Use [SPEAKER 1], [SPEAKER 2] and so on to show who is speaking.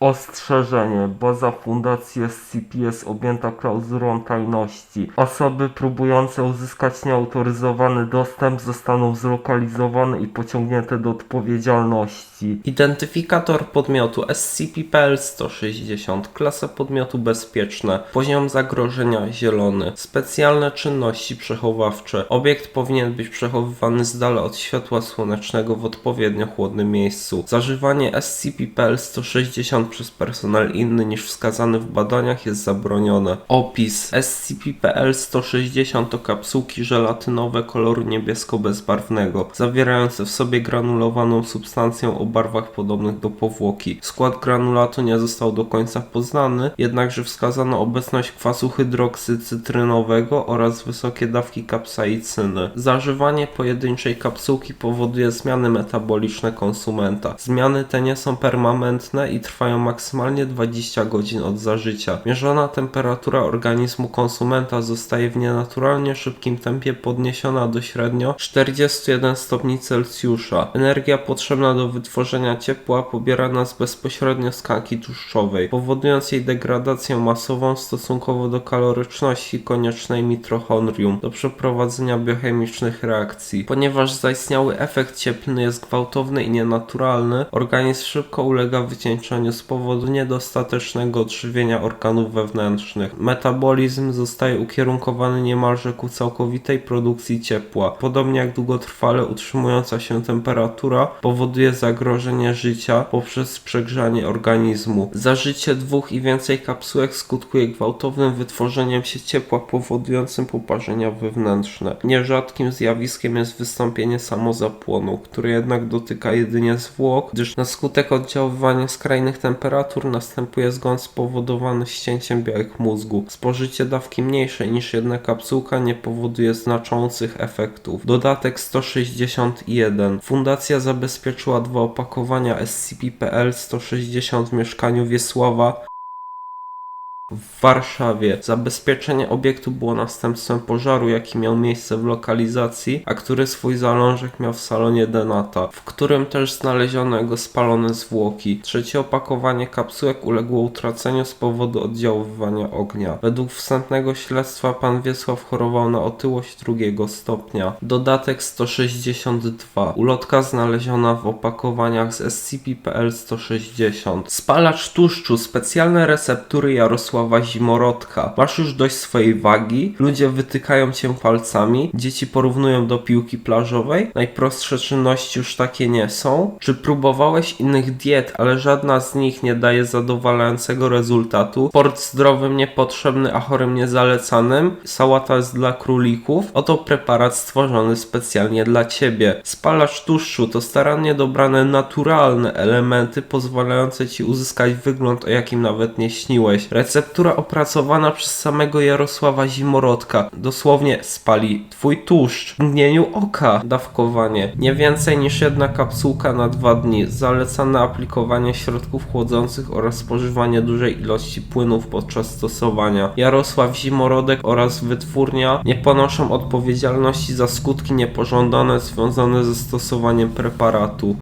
[SPEAKER 1] Ostrzeżenie. Baza Fundacji SCP jest objęta klauzulą tajności. Osoby próbujące uzyskać nieautoryzowany dostęp zostaną zlokalizowane i pociągnięte do odpowiedzialności.
[SPEAKER 2] Identyfikator podmiotu SCP-PL-160, klasa podmiotu bezpieczne, poziom zagrożenia zielony, specjalne czynności przechowawcze. Obiekt powinien być przechowywany z dala od światła słonecznego w odpowiednio chłodnym miejscu. Zażywanie SCP-PL-160 przez personel inny niż wskazany w badaniach jest zabronione. Opis SCP-PL-160 to kapsułki żelatynowe koloru niebiesko-bezbarwnego, zawierające w sobie granulowaną substancję o barwach podobnych do powłoki. Skład granulatu nie został do końca poznany, jednakże wskazano obecność kwasu hydroksycytrynowego oraz wysokie dawki kapsaicyny. Zażywanie pojedynczej kapsułki powoduje zmiany metaboliczne konsumenta. Zmiany te nie są permanentne i trwają maksymalnie 20 godzin od zażycia. Mierzona temperatura organizmu konsumenta zostaje w nienaturalnie szybkim tempie podniesiona do średnio 41 stopni Celsjusza. Energia potrzebna do wytworzenia ciepła pobierana jest bezpośrednio z tkanki tłuszczowej, powodując jej degradację masową stosunkowo do kaloryczności koniecznej mitochondrium do przeprowadzenia biochemicznych reakcji. Ponieważ zaistniały efekt cieplny jest gwałtowny i nienaturalny, organizm szybko ulega wycieńczeniu z powodu niedostatecznego odżywienia organów wewnętrznych. Metabolizm zostaje ukierunkowany niemalże ku całkowitej produkcji ciepła. Podobnie jak długotrwale utrzymująca się temperatura powoduje zagrożenie życia poprzez przegrzanie organizmu. Zażycie dwóch i więcej kapsułek skutkuje gwałtownym wytworzeniem się ciepła powodującym poparzenia wewnętrzne. Nierzadkim zjawiskiem jest wystąpienie samozapłonu, które jednak dotyka jedynie zwłok, gdyż na skutek oddziaływania skrajnych temperatur następuje zgon spowodowany ścięciem białek mózgu. Spożycie dawki mniejszej niż jedna kapsułka nie powoduje znaczących efektów. Dodatek 161. Fundacja zabezpieczyła dwa opakowania SCP-PL-160 w mieszkaniu Wiesława w Warszawie. Zabezpieczenie obiektu było następstwem pożaru, jaki miał miejsce w lokalizacji, a który swój zalążek miał w salonie Denata, w którym też znaleziono jego spalone zwłoki. Trzecie opakowanie kapsułek uległo utraceniu z powodu oddziaływania ognia. Według wstępnego śledztwa pan Wiesław chorował na otyłość drugiego stopnia. Dodatek 162. Ulotka znaleziona w opakowaniach z SCP-PL-160. Spalacz tłuszczu, specjalne receptury Jarosława Zimorodka. Masz już dość swojej wagi, ludzie wytykają cię palcami, dzieci porównują do piłki plażowej, najprostsze czynności już takie nie są. Czy próbowałeś innych diet, ale żadna z nich nie daje zadowalającego rezultatu? Sport zdrowym niepotrzebny, a chorym niezalecanym? Sałata jest dla królików? Oto preparat stworzony specjalnie dla ciebie. Spalacz tłuszczu to starannie dobrane naturalne elementy pozwalające ci uzyskać wygląd, o jakim nawet nie śniłeś. Receptura opracowana przez samego Jarosława Zimorodka. Dosłownie spali twój tłuszcz. W mgnieniu oka dawkowanie. Nie więcej niż jedna kapsułka na dwa dni. Zalecane aplikowanie środków chłodzących oraz spożywanie dużej ilości płynów podczas stosowania. Jarosław Zimorodek oraz wytwórnia nie ponoszą odpowiedzialności za skutki niepożądane związane ze stosowaniem preparatu.